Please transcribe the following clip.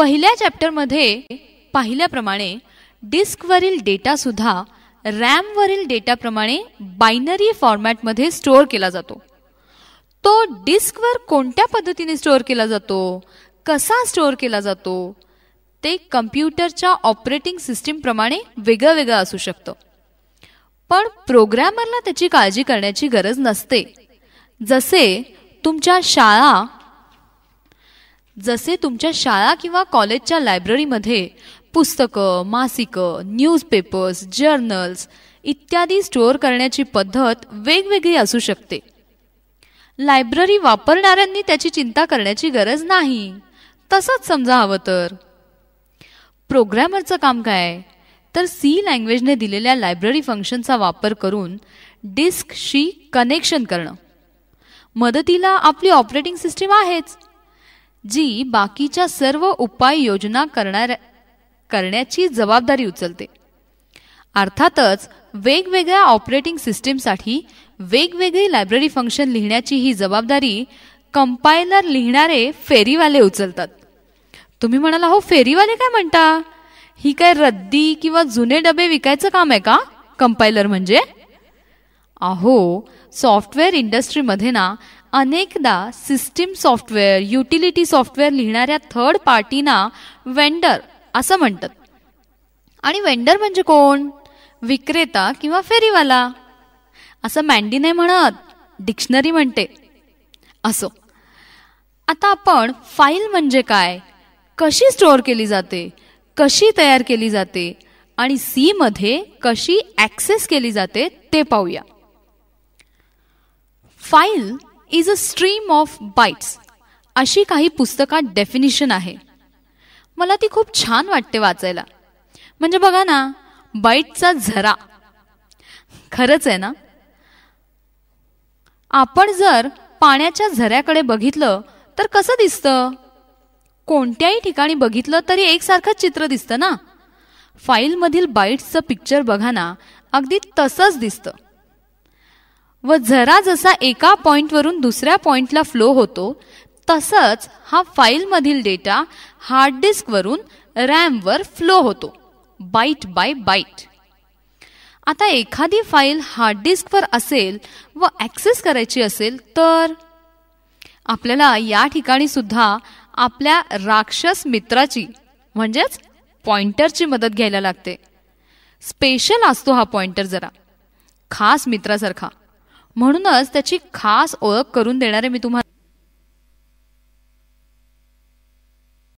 पहिल्या चॅप्टरमध्ये पाहिल्याप्रमाणे डिस्कवरील डेटा सुद्धा रॅमवरील डेटाप्रमाणे बायनरी फॉर्मॅटमध्ये स्टोअर केला जातो. तो डिस्कवर कोणत्या पद्धतीने स्टोअर केला जातो? कसा स्टोअर केला जातो? ते कम्प्युटरच्या ऑपरेटिंग सिस्टीमप्रमाणे वेगळं वेगळं असू शकतं. पण प्रोग्रॅमरला त्याची काळजी करण्याची गरज नसते. जसे तुमच्या शाळा जसे तुमच्या शाळा किंवा कॉलेजच्या लायब्ररीमध्ये पुस्तकं मासिकं न्यूजपेपर्स जर्नल्स इत्यादी स्टोअर करण्याची पद्धत वेगवेगळी असू शकते. लायब्ररी वापरणाऱ्यांनी त्याची चिंता करण्याची गरज नाही. तसंच समजा हवं तर. प्रोग्रॅमरचं काम काय? तर सी लँग्वेजने दिलेल्या लायब्ररी फंक्शनचा वापर करून डिस्कशी कनेक्शन करणं. मदतीला आपली ऑपरेटिंग सिस्टीम आहेच. जी बाकीच्या सर्व उपाययोजना करणाऱ्या करण्याची जबाबदारी उचलते. अर्थातच वेगवेगळ्या ऑपरेटिंग सिस्टीमसाठी वेगवेगळी लायब्ररी फंक्शन लिहिण्याची ही जबाबदारी कंपायलर लिहिणारे फेरीवाले उचलतात. तुम्ही म्हणाला हो फेरीवाले काय म्हणता? ही काय रद्दी किंवा जुने डबे विकायचं काम आहे का? कंपायलर म्हणजे? अहो सॉफ्टवेअर इंडस्ट्रीमध्ये ना अनेकदा सिस्टीम सॉफ्टवेअर युटिलिटी सॉफ्टवेअर लिहिणाऱ्या थर्ड पार्टीना वेंडर असं म्हणतात. आणि वेंडर म्हणजे कोण? विक्रेता किंवा फेरीवाला. असं मँडी नाही म्हणत डिक्शनरी म्हणते. असो. आता आपण फाईल म्हणजे काय? कशी स्टोअर केली जाते? कशी तयार केली जाते? आणि सीमध्ये कशी ॲक्सेस केली जाते ते पाहूया. File is a stream of bytes अशी काही पुस्तकात डेफिनिशन आहे. मला ती खूप छान वाटते वाचायला. म्हणजे बघा ना बाईटचा झरा. खरंच आहे ना? आपण जर पाण्याच्या झऱ्याकडे बघितलं तर कसं दिसतं? कोणत्याही ठिकाणी बघितलं तरी एकसारखं चित्र दिसतं ना? फाईलमधील बाईट्सचं पिक्चर बघा ना अगदी तसंच दिसतं. व झरा जसा एका पॉइंटवरून दुसऱ्या पॉइंटला फ्लो होतो तसंच हा फाईलमधील डेटा हार्ड डिस्कवरून रॅमवर फ्लो होतो बाईट बाय बाईट आता एखादी फाईल हार्ड डिस्कवर असेल व ॲक्सेस करायची असेल तर? आपल्याला या ठिकाणी सुद्धा आपल्या राक्षस मित्राची म्हणजेच पॉइंटरची मदत घ्यायला लागते. स्पेशल असतो हा पॉइंटर जरा. खास मित्रासारखा. म्हणूनच त्याची खास ओळख करून देणारे मी तुम्हाला